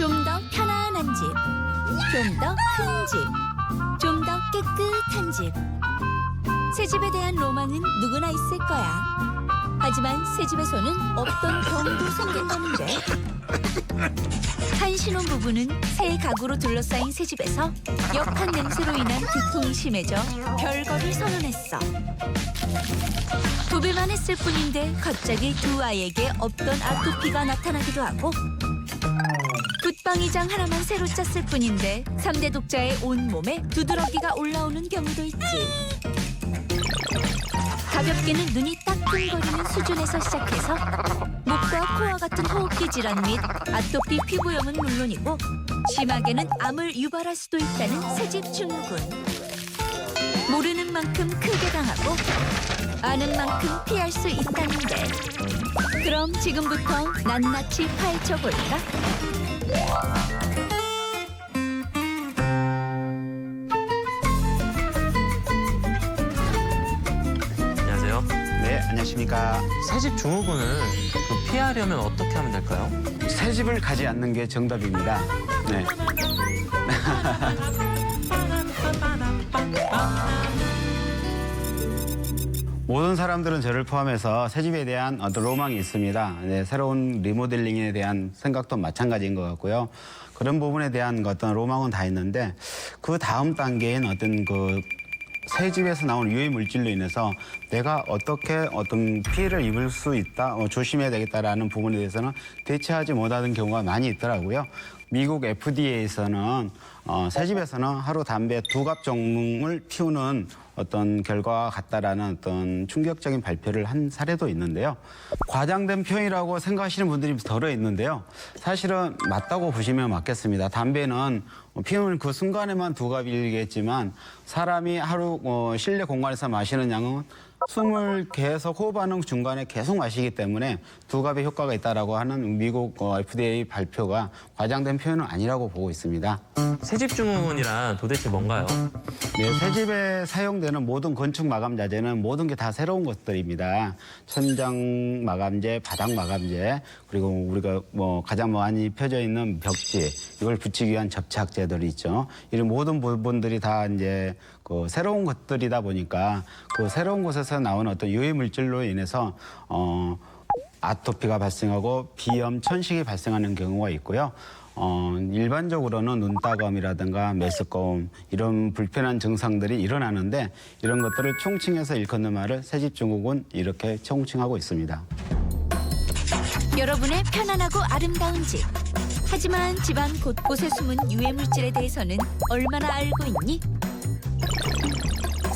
좀 더 큰 집, 좀 더 깨끗한 집. 새 집에 대한 로망은 누구나 있을 거야. 하지만 새 집에서는 없던 병도 생긴다는데. 한 신혼 부부는 새 가구로 둘러싸인 새 집에서 역한 냄새로 인한 두통이 심해져 별거를 선언했어. 도배만 했을 뿐인데 갑자기 두 아이에게 없던 아토피가 나타나기도 하고 붙방이장 하나만 새로 짰을 뿐인데 삼대 독자의 온몸에 두드러기가 올라오는 경우도 있지. 가볍게는 눈이 따끔거리는 수준에서 시작해서 목과 코와 같은 호흡기 질환 및 아토피 피부염은 물론이고 심하게는 암을 유발할 수도 있다는 새집 증후군. 모르는 만큼 크게 당하고 아는 만큼 피할 수 있다는데 그럼 지금부터 낱낱이 파헤쳐 볼까? 안녕하세요. 네, 안녕하십니까. 새집 증후군을 그 피하려면 어떻게 하면 될까요? 새 집을 가지 않는 게 정답입니다. 네. 모든 사람들은 저를 포함해서 새 집에 대한 어떤 로망이 있습니다. 네, 새로운 리모델링에 대한 생각도 마찬가지인 것 같고요. 그런 부분에 대한 어떤 로망은 다 있는데 그 다음 단계인 어떤 그 새 집에서 나오는 유해 물질로 인해서 내가 어떻게 어떤 피해를 입을 수 있다, 어, 조심해야 되겠다라는 부분에 대해서는 대처하지 못하는 경우가 많이 있더라고요. 미국 FDA에서는 어, 새 집에서는 하루 담배 두 갑 정을 피우는 어떤 결과와 같다라는 어떤 충격적인 발표를 한 사례도 있는데요. 과장된 표현이라고 생각하시는 분들이 덜어 있는데요. 사실은 맞다고 보시면 맞겠습니다. 담배는 피우는 그 순간에만 두 갑이겠지만 사람이 하루 어, 실내 공간에서 마시는 양은 숨을 계속 호흡하는 중간에 계속 마시기 때문에 두 갑의 효과가 있다라고 하는 미국 어, FDA 발표가 과장된 표현은 아니라고 보고 있습니다. 새집 증후군이란 도대체 뭔가요? 네, 새 집에 사용되는 모든 건축 마감 자재는 모든 게 다 새로운 것들입니다. 천장 마감재, 바닥 마감재, 그리고 우리가 뭐 가장 많이 펴져 있는 벽지, 이걸 붙이기 위한 접착제들이 있죠. 이런 모든 부분들이 다 이제 그 새로운 것들이다 보니까 그 새로운 곳에 서 나오는 어떤 유해 물질로 인해서 어 아토피가 발생하고 비염, 천식이 발생하는 경우가 있고요. 어, 일반적으로는 눈따검이라든가 메스꺼움 이런 불편한 증상들이 일어나는데 이런 것들을 총칭해서 일컫는 말을 새집증후군 이렇게 총칭하고 있습니다. 여러분의 편안하고 아름다운 집. 하지만 집안 곳곳에 숨은 유해 물질에 대해서는 얼마나 알고 있니?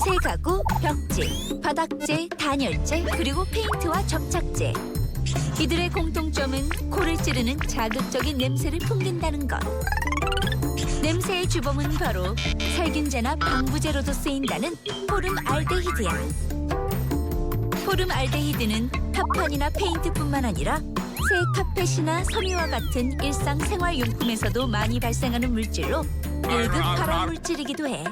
새 가구, 벽지, 바닥재, 단열재, 그리고 페인트와 접착제. 이들의 공통점은 코를 찌르는 자극적인 냄새를 풍긴다는 것. 냄새의 주범은 바로 살균제나 방부제로도 쓰인다는 포름 알데히드야. 포름 알데히드는 타판이나 페인트뿐만 아니라 새 카펫이나 섬유와 같은 일상 생활용품에서도 많이 발생하는 물질로 1급 발암 물질이기도 해.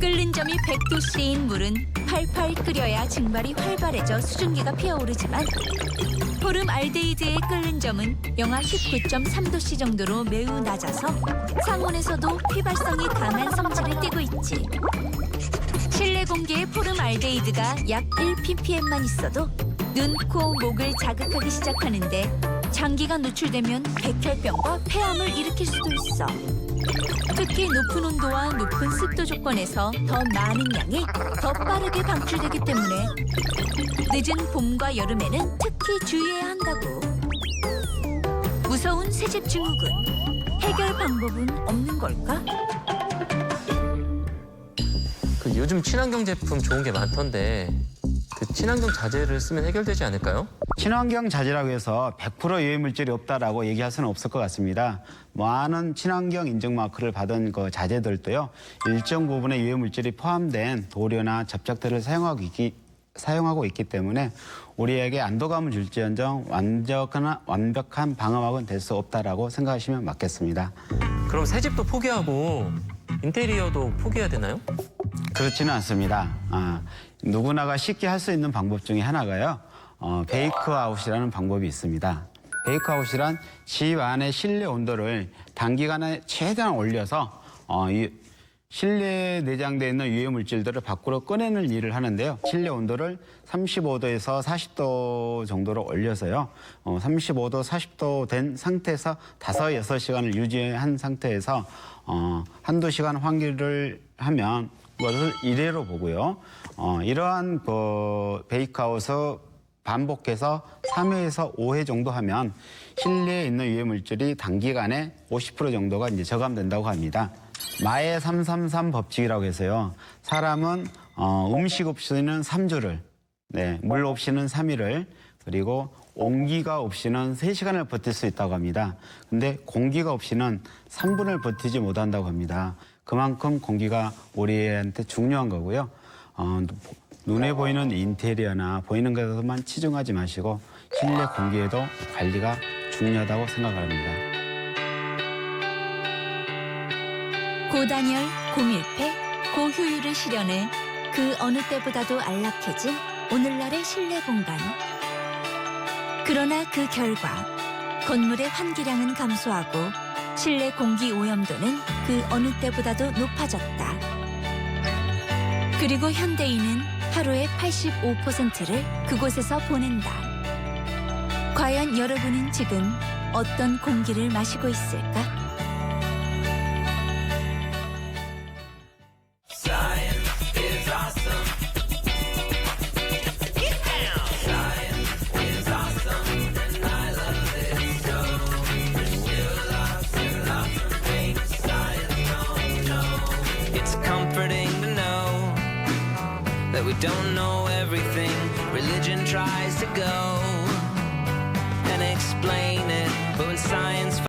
끓는 점이 100도씨인 물은 팔팔 끓여야 증발이 활발해져 수증기가 피어오르지만 포름 알데히드의 끓는 점은 영하 19.3도씨 정도로 매우 낮아서 상온에서도 휘발성이 강한 성질을 띠고 있지. 실내 공기의 포름 알데히드가 약 1ppm만 있어도 눈, 코, 목을 자극하기 시작하는데 장기가 노출되면 백혈병과 폐암을 일으킬 수도 있어. 특히 높은 온도와 높은 습도 조건에서 더 많은 양이 더 빠르게 방출되기 때문에 늦은 봄과 여름에는 특히 주의해야 한다고. 무서운 새집 증후군. 해결 방법은 없는 걸까? 그 요즘 친환경 제품 좋은 게 많던데 그 친환경 자재를 쓰면 해결되지 않을까요? 친환경 자재라고 해서 100% 유해 물질이 없다라고 얘기할 수는 없을 것 같습니다. 많은 친환경 인증 마크를 받은 그 자재들도요 일정 부분의 유해 물질이 포함된 도료나 접착들을 사용하고 있기 사용하고 있기 때문에 우리에게 안도감을 줄지언정 완벽한 완벽한 방어막은 될 수 없다라고 생각하시면 맞겠습니다. 그럼 새 집도 포기하고 인테리어도 포기해야 되나요? 그렇지는 않습니다. 아, 누구나가 쉽게 할 수 있는 방법 중에 하나가요. 어, 베이크아웃이라는 방법이 있습니다. 베이크아웃이란 집 안의 실내 온도를 단기간에 최대한 올려서 어, 이 실내에 내장되어 있는 유해 물질들을 밖으로 꺼내는 일을 하는데요. 실내 온도를 35도에서 40도 정도로 올려서요. 어, 35도, 40도 된 상태에서 5, 6시간을 유지한 상태에서 어, 한두 시간 환기를 하면 그 것을 이래로 보고요. 어, 이러한 그 베이크아웃을 반복해서 3회에서 5회 정도 하면 실내에 있는 유해 물질이 단기간에 50% 정도가 이제 저감된다고 합니다. 마의 333 법칙이라고 해서요. 사람은 어, 음식 없이는 3주를, 네, 물 없이는 3일을, 그리고 온기가 없이는 3시간을 버틸 수 있다고 합니다. 근데 공기가 없이는 3분을 버티지 못한다고 합니다. 그만큼 공기가 우리한테 중요한 거고요. 어, 눈에 보이는 인테리어나 보이는 것에서만 치중하지 마시고 실내 공기에도 관리가 중요하다고 생각합니다. 고단열, 고밀폐, 고효율을 실현해 그 어느 때보다도 안락해진 오늘날의 실내 공간. 그러나 그 결과 건물의 환기량은 감소하고 실내 공기 오염도는 그 어느 때보다도 높아졌다. 그리고 현대인은 하루에 85%를 그곳에서 보낸다. 과연 여러분은 지금 어떤 공기를 마시고 있을까? Don't know everything. Religion tries to go